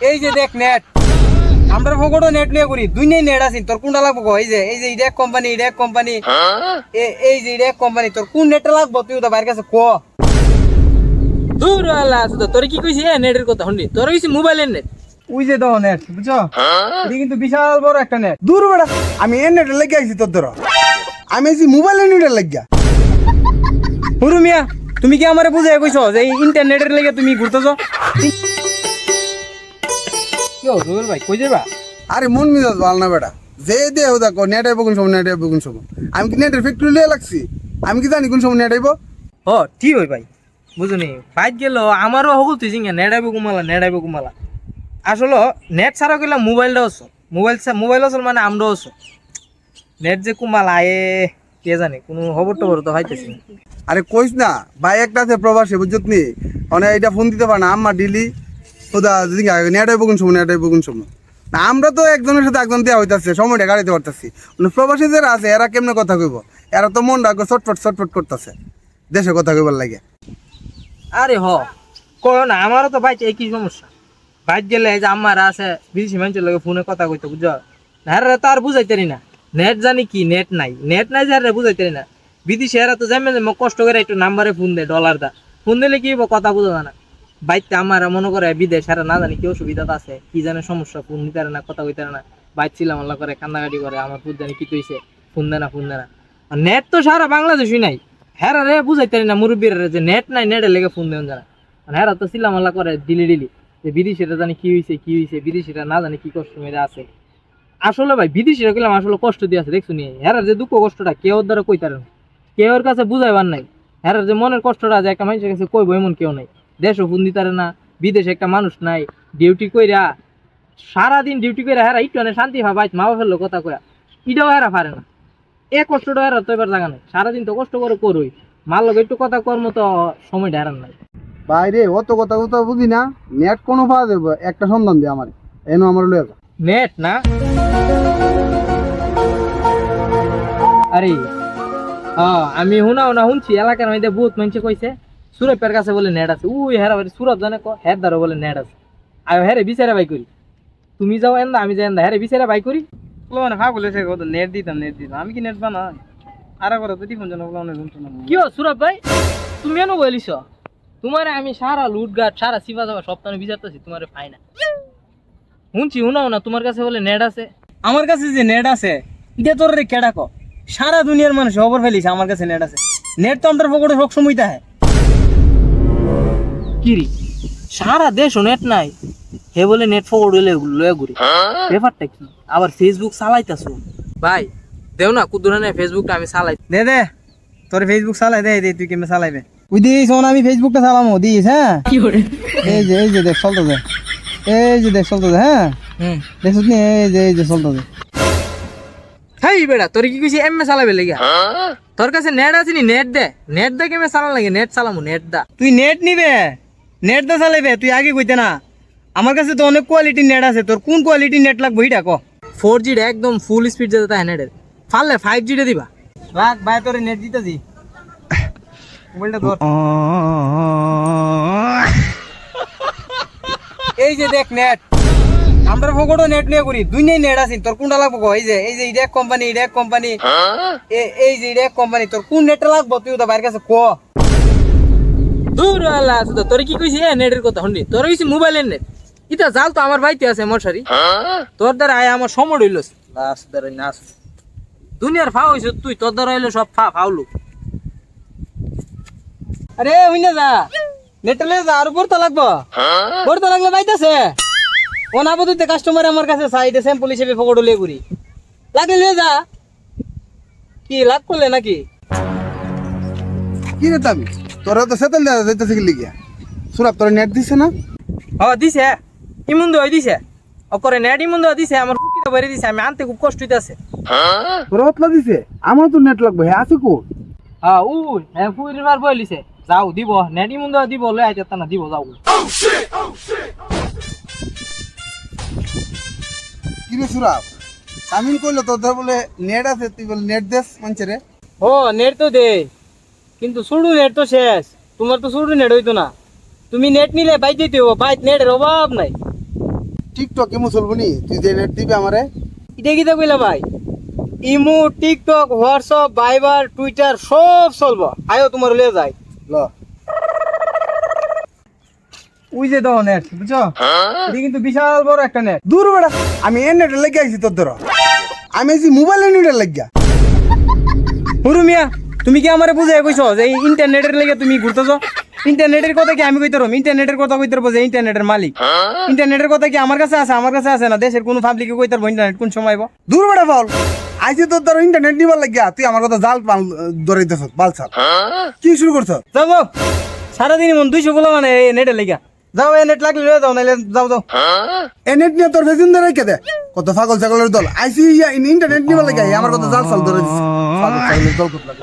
এই যে দেখ নেট আমরা ফকড়ো নেট নিয়ে করি দুই নেই নেট আছিস তোর কোনটা লাগবো? এই যে এই যে ইডেক কোম্পানি ইডেক কোম্পানি এই যে ইডেক কোম্পানি তোর কোন নেটটা লাগবো তুই তো বাইরের কাছে ক। দূর আল্লাহ তোর কি কইছি? এ নেটের কথা শুনলি? তোর কইছি মোবাইলের নেট ওই যে দাও নেট বুঝছ? এটা কিন্তু বিশাল বড় একটা নেট দূর বেড়া। আমি এর নেটে লেগে আইছি তোর ধর। আমি আইছি মোবাইলের নেটে লাগিয়া। হুরু মিয়া তুমি কি আমারে বুঝাই কইছো যে এই ইন্টারনেটের লেগে তুমি ঘুরতেছো? কি রুবেল ভাই? কই যাবা আরে মন মিজাজ ভালো না বেটা। যে দে হো দেখো নেট আইব কোন সময় নেট আইব কোন সময়। আমি কি নেটের ফ্যাক্টরি লিয়ে লাগছি? আমি কি জানি কোন সময় নেট আইব ও ঠিক হই ভাই? বুঝুনি ফাইট গেল আমারও হগুল তুই জিঙ্গা নেট আইব কুমালা নেট আইব কুমালা। আসলে নেট ছাড়া গেলে মোবাইলটা আছো মোবাইল মোবাইল আসল মানে আমরাও আছো নেট যে কুমালা এ কে জানে কোনো খবর টবর তো পাইতেছি না। আরে কইস না ভাই একটা আছে প্রবাসী বুঝছত নি? মানে এটা ফোন দিতে পারে না আম্মা ডিলি ওদা যদি নেট আইব কোন সময় নেট আইব সময়? আমরা তো একজনের সাথে একজন দেওয়া হইতাছে, সময়টা গাড়িতে পারতাছি। প্রবাসী যারা আছে, এরা কেমনে কথা কইব? এরা তো মন রাখো চটপট চটপট করতেছে। দেশে কথা কইবার লাগে। আরে হ কয় না, আমারও তো বাইতে একই সমস্যা। বাইক গেলে যে আমার আছে, বিদেশি মানুষের লগে ফোনে কথা কইতে, বুঝছ? হ্যাঁ রে তার বুঝাইতারি না। নেট জানি কি, নেট নাই। নেট নাই যে বুঝাইতারি না। বিদেশি এরা তো জানে যে কষ্ট করে একটু নাম্বারে ফোন দেয় ডলার দা ফোন দিলে কি কথা বুঝা না। বাইতে আমার মনে করে বিদেশ এরা না জানি কি অসুবিধা আছে, কি জানে সমস্যা, ফোন পারে না, কথা কইতে না। বাইক ছিলাম আল্লাহ করে, কান্নাকাটি করে, আমার ফুট জানি কি তৈছে ফোন দেয় না, ফোন দেয় না। আর নেট তো সারা বাংলাদেশই নাই। হ্যাঁ রে বুঝাইতে না মুরব্বীর যে নেট নাই নেটের লেগে ফোন দেন জানা। আর হ্যাঁ তো ছিলাম আল্লাহ করে ডিলি ডিলি যে বিদেশিরা জানি কি হয়েছে কি হয়েছে বিদেশিরা না জানি কি কষ্ট মেরে আছে। আসলে ভাই, বিদেশিরা গেলাম আসলে কষ্ট দিয়ে আছে, দেখছ নি? হ্যাঁ যে দুঃখ কষ্টটা কেউ দ্বারা কইতারে না। কেউ ওর কাছে বুঝাইবার নাই। হ্যাঁ যে মনের কষ্টটা যে একটা মানুষের কাছে কইবো এমন কেউ নাই। দেশও ফোন দিতারে না বিদেশে একটা মানুষ নাই ডিউটি কইরা সারাদিন ডিউটি করে হ্যাঁ একটু শান্তি ভাবাই মা বাপের লোক কথা কয়া। ইটাও হেরা পারে না। এ কষ্টটা হেরা তো এবার জায়গা নাই। সারাদিন তো কষ্ট করে করই। মার লোক একটু কথা কর মতো সময়টা হেরান নাই। বাইরে অত কথা কথা বুঝি না নেট কোনো পাওয়া যাবে একটা সন্ধান দিয়ে আমার। এনো আমার লয়ে নেট না? আরে আমি শুনাও না শুনছি এলাকার মধ্যে বহুত মানুষে কইছে। সুরপের কাছে বলে নেট আছে। উই হেরা বাড়ি সুরপ জানে কো হের দ্বারা বলে নেট আছে। আয় হেরে বিচারে বাই করি। তুমি যাও এন্দা আমি যাই এন্দা হেরে বিচারে বাই করি। মানে ভাগ বলেছে কত নেট দিতাম নেট দিতাম। আমি কি নেট বানাই? আর একবার তো টিফোন জানো বলে কি সুরপ ভাই? তুমি এনো বলিস তোমারে আমি সারা লুটঘাট সারা সিফা যাওয়া সপ্তাহে বিচারতেছি তোমারে পাই না। শুনছি শুনাও না তোমার কাছে বলে নেট আছে। আমার কাছে যে নেট আছে এটা তোর রে কেডা ক? সারা দুনিয়ার মানুষ খবর ফেলিস আমার কাছে নেট আছে। নেট তো আমার ফকড়ে সব সময় তাহে কিরি? সারা দেশ নেট নাই। হে বলে নেট ফরওয়ার্ড হইলে লয়ে ঘুরি। ব্যাপারটা কি? আবার ফেসবুক চালাইতাছো? ভাই দেও না কুদুরানে ফেসবুকটা আমি চালাই। দে দে। তোর ফেসবুক চালাই দে দে তুই কেমনে চালাইবে? ওই দিস শোন আমি ফেসবুকটা চালামো দিস হ্যাঁ? কি করে? এই যে এই যে দেখ চলতেছে। এই যে দেখ চলতেছে হ্যাঁ? হুম। দেখছিস নি এই যে এই যে চলতেছে। হেই বেড়া তোর কি কইছি এমএ চালাবে লাগা তোর কাছে নেট আছে নি নেট দে। নেট দে কেমে চালা লাগে? নেট চালামু নেট দা। তুই নেট নিবে? নেট দা চালাইবে? তুই আগে কইতে না। আমার কাছে তো অনেক কোয়ালিটির নেট আছে। তোর কোন কোয়ালিটির নেট লাগবে এটা ক। ফোর জি একদম ফুল স্পিড যেতে তাই নেটের ফাললে ফাইভ জিটা দিবা। রাখ ভাই তোরে নেট দিতেছি। মোবাইলটা ধর। এই যে দেখ নেট আমরা ফকড়ো নেট নিয়ে করি দুই নেই নেট আছে। তোর কোনটা লাগবো? এই যে এই যে ইডেক কোম্পানি ইডেক কোম্পানি এই যে ইডেক কোম্পানি তোর কোন নেটটা লাগবো? তুই তো বাইরের কাছে ক। দূর আল্লাহ সুদা তোর কি কইছি? এ নেটের কথা শুনলি তোর কইছি মোবাইলের নেট ইটা জাল তো আমার বাড়িতে আছে মশারি। তোর দ্বারা আয় আমার সময় হইল লাস দ্বারা নাস দুনিয়ার ফা হইছ তুই তোর দ্বারা হইল সব ফা ফাউলু। আরে হই না যা নেটটা লয়ে যা আর পড়তে লাগবো। পড়তে লাগলে বাইতেছে। ও না বলতে কাস্টমার আমার কাছে সাইডে স্যাম্পল হিসেবে ফকড়ো লিয়ে করি লাগলে লয়ে যা। কি লাগ করলে নাকি? কি রে তামি? তোরা তো সেতেল দেওয়া যাইতেছে কি লিগিয়া? সুরাব তোরা নেট দিছে না? হ দিছে। ইমুন দেওয়া দিছে। অকরে নেট ইমুন দেওয়া দিছে আমার কুকিটা বেরিয়ে দিছে আমি আনতে খুব কষ্ট হইতাছে। তোরা হতলা দিছে? আমার তো নেট লাগবে হ্যাঁ আছে কো হ্যাঁ উ হ্যাঁ ফুরিবার বলিছে যাও দিব নেট ইমুন দেওয়া দিব লই আইতে না দিব যাও। কি রে সুরাব? সামিন কইলো তোদের বলে নেট আছে তুই বলে নেট দেস মানছে রে। ও নেট তো দে। কিন্তু শুরু নেট তো শেষ। তোমার তো শুরু নেট হইতো না। তুমি নেট নিলে বাইক দিতে হব বাইক নেটের অভাব নাই। টিকটক কেমন চলবো নি তুই যে নেট দিবি আমারে? এটা কি কইলা ভাই? Imo TikTok WhatsApp Viber Twitter সব চলবো। আয়ো তোমার লিয়ে যাই। ল। ওই যে দাও নেট বুঝছ? এটা কিন্তু বিশাল বড় একটা নেট। দূর বেড়া আমি এর নেটে লেগে আইছি তোর ধর। আমি আইছি মোবাইলের নেটে লাগিয়া হুরু মিয়া তুমি কি আমারে বুঝাই কইছো যে ইন্টারনেটের লেগে তুমি ঘুরতেছো? ইন্টারনেটের কথা কি আমি কইতে রম ইন্টারনেটের কথা কইতে রবো যে ইন্টারনেটের মালিক। ইন্টারনেটের কথা কি আমার কাছে আছে? আমার কাছে আছে না। দেশের কোনো পাবলিকে কইতে রবো ইন্টারনেট কোন সময়? দূর বেড়া ফাউল আইছি তোর ধর ইন্টারনেট নিবার লাগিয়া তুই আমার কথা জাল পাল ধরাইতেছ বাল ছাল। কি শুরু করছ? যাও যাও। সারাদিন মন দুইশো বলো মানে এই নেটের লেগে। যাও এই নেট লাগলে যাও নাইলে যাও যাও। এ নেট নিয়ে তোর ফেসিন ধরে রেখে দে। কত পাগল ছাগলের দল। আইসি ইন্টারনেট নিবার লাগিয়া আমার কথা জাল সাল ধরে দিছে। পাগল ছাগলের দল কত লাগে?